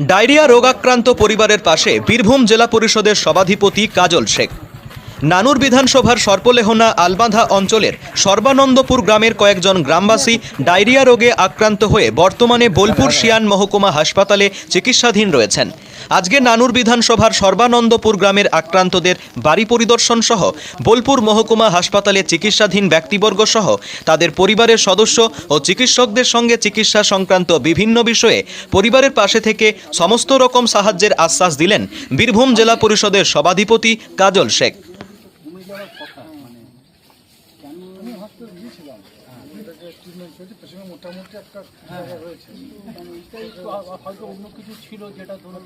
Diarrhoea রোগাক্রান্ত পরিবারের পাশে বীরভূম জেলা পরিষদের সভাধিপতি কাজল শেখ। নানুর বিধানসভার সর্পলেহনা আলবাঁধা অঞ্চলের সর্বানন্দপুর গ্রামের কয়েকজন গ্রামবাসী ডায়রিয়া রোগে আক্রান্ত হয়ে বর্তমানে বোলপুর শিয়ান মহকুমা হাসপাতালে চিকিৎসাধীন রয়েছেন। আজকে নানুর বিধানসভার সর্বানন্দপুর গ্রামের আক্রান্তদের বাড়ি পরিদর্শন সহ বোলপুর মহকুমা হাসপাতালে চিকিৎসাধীন ব্যক্তিবর্গ সহ তাদের পরিবারের সদস্য ও চিকিৎসকদের সঙ্গে চিকিৎসা সংক্রান্ত বিভিন্ন বিষয়ে পরিবারের পাশে থেকে সমস্ত রকম সাহায্যের আশ্বাস দিলেন বীরভূম জেলা পরিষদের সভাধিপতি কাজল শেখ। আমি হসপিটাল গিয়েছিলাম এটাকে ট্রিটমেন্ট পেছনে মোটামুটি একটা জায়গা রয়েছে। এটাই হয়তো অন্য কিছু ছিল যেটা ধরুন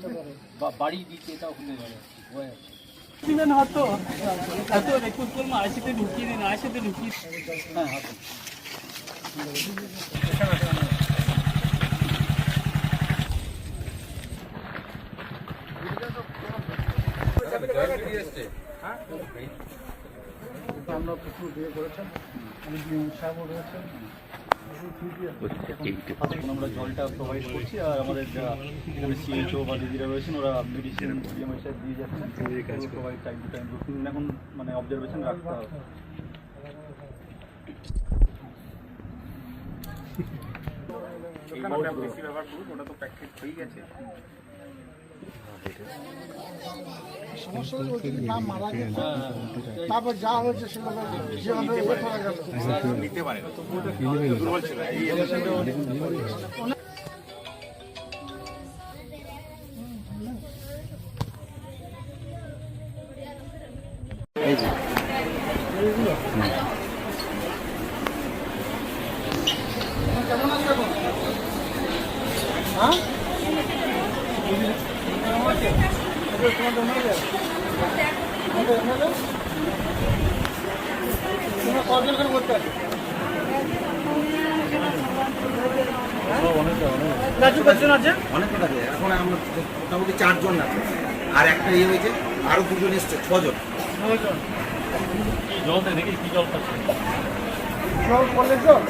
বা বাড়ি দিতে এটা হতে পারে হয়ে এত রিকোয়েস্ট করলাম আইসিতে ঢুকিয়ে দিন আইসিতে ঢুকিয়ে হ্যাঁ হাতে আমরা প্রচুর বিয়ে করেছেন সাহেবও রয়েছেন। আমরা জলটা প্রোভাইড করছি আর আমাদের যা এখানে সিএইচও বা দিদিরা রয়েছেন ওরা মেডিসিন পিএমএসআই দিয়ে যাচ্ছেন। Provide time to time routine এখন মানে অবজারভেশন রাখতে হবে। ওই দিন না মারা গেছে। সেভাবে যেভাবে ইয়ে করা গেল কেমন আছে এখন হ্যাঁ আচ্ছা, তোমার জন্য হবে? তোমাদের এমএলএ? কজন করে করতে আছে এখন আমরা মোটামুটি চারজন আছে আর একটা ইয়ে হয়েছে আরও দুজন এসছে ছজন জল দেখি কি জল খাচ্ছে জল কলের জল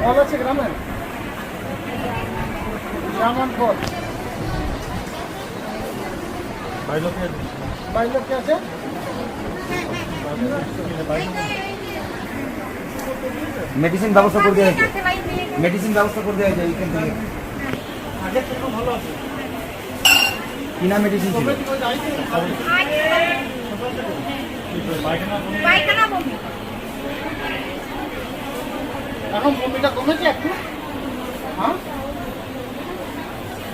কল আছে গ্রামে জামান কল বাইরে কে আছে? মেডিসিন ব্যবস্থা করে দেওয়া হয়েছে। মেডিসিন ব্যবস্থা করে দেওয়া হয়েছে এইখান থেকে। কিনা মেডিসিন ছিল? এখন বমিটা কমেছে একটু? হ্যাঁ?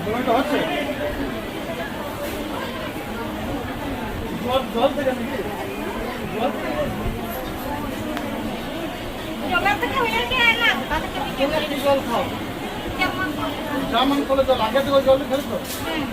বমিটা হচ্ছে জল জল থেকে নাকি জল জলের থেকে হইলে কি হয় না তাদের থেকে তুমি একটু জল খাও জামান কলে জল আগে থেকে জল খেলতো হ্যাঁ